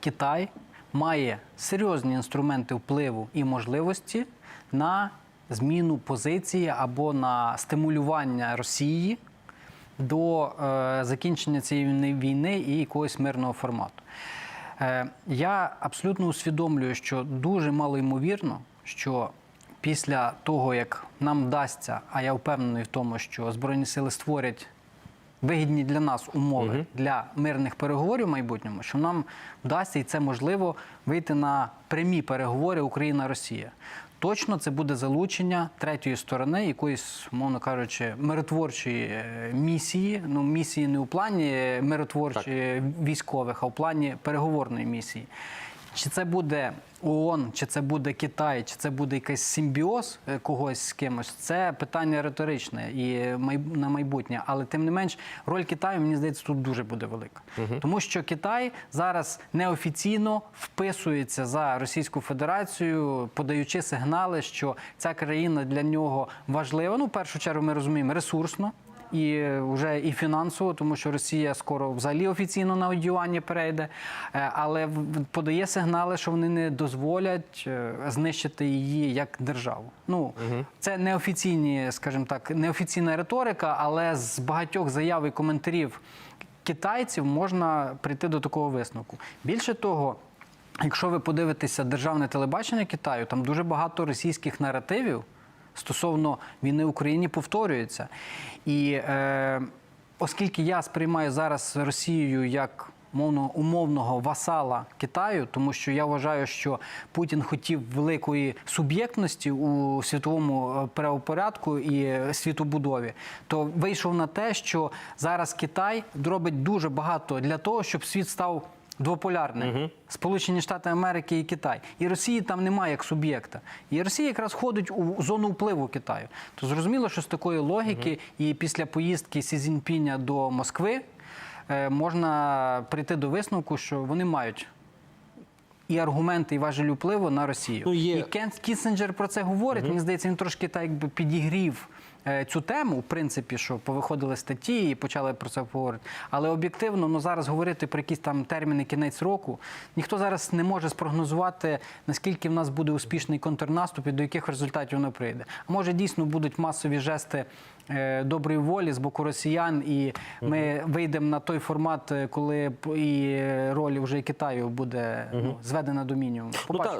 Китай має серйозні інструменти впливу і можливості на зміну позиції або на стимулювання Росії до е, закінчення цієї війни- війни і якогось мирного формату. Е, я абсолютно усвідомлюю, що дуже мало ймовірно, що після того, як нам вдасться, а я впевнений в тому, що Збройні сили створять вигідні для нас умови для мирних переговорів в майбутньому, що нам вдасться і це можливо вийти на прямі переговори Україна-Росія. Точно це буде залучення третьої сторони, якоїсь, мовно кажучи, миротворчої е, місії. Ну, місії не у плані миротворчої військових, а в плані переговорної місії. Чи це буде ООН, чи це буде Китай, чи це буде якийсь симбіоз е, когось з кимось, це питання риторичне і май- на майбутнє. Але тим не менш, роль Китаю, мені здається, тут дуже буде велика. Тому що Китай зараз неофіційно вписується за Російську Федерацію, подаючи сигнали, що ця країна для нього важлива. Ну, в першу чергу, ми розуміємо, ресурсно і вже і фінансово, тому що Росія скоро взагалі офіційно на одювання перейде, Е, але подає сигнали, що вони не дозволять е, знищити її як державу. Ну це неофіційні, скажімо так, неофіційна риторика, але з багатьох заяв і коментарів китайців можна прийти до такого висновку. Більше того. Якщо ви подивитеся державне телебачення Китаю, там дуже багато російських наративів стосовно війни в Україні повторюється. І е, оскільки я сприймаю зараз Росію як мовно умовного васала Китаю, тому що я вважаю, що Путін хотів великої суб'єктності у світовому е, правопорядку і е, світобудові, то вийшов на те, що зараз Китай робить дуже багато для того, щоб світ став двополярним. Сполучені Штати Америки і Китай. І Росії там немає як суб'єкта. І Росія якраз входить у зону впливу Китаю. То зрозуміло, що з такої логіки і після поїздки Сі Цзіньпіня до Москви е, можна прийти до висновку, що вони мають. І аргументи, і важель впливу на Росію. Ну, є- І Кен Кісінджер про це говорить. Мені здається, він трошки так якби підігрів цю тему, в принципі, що повиходили статті і почали про це говорити. Але об'єктивно, ну зараз говорити про якісь там терміни кінець року. Ніхто зараз не може спрогнозувати, наскільки в нас буде успішний контрнаступ і до яких результатів воно прийде. А може дійсно будуть масові жести е, доброї волі з боку росіян, і ми вийдемо на той формат, е, коли і роль вже Китаю буде ну, зведена до мінімуму. Ну,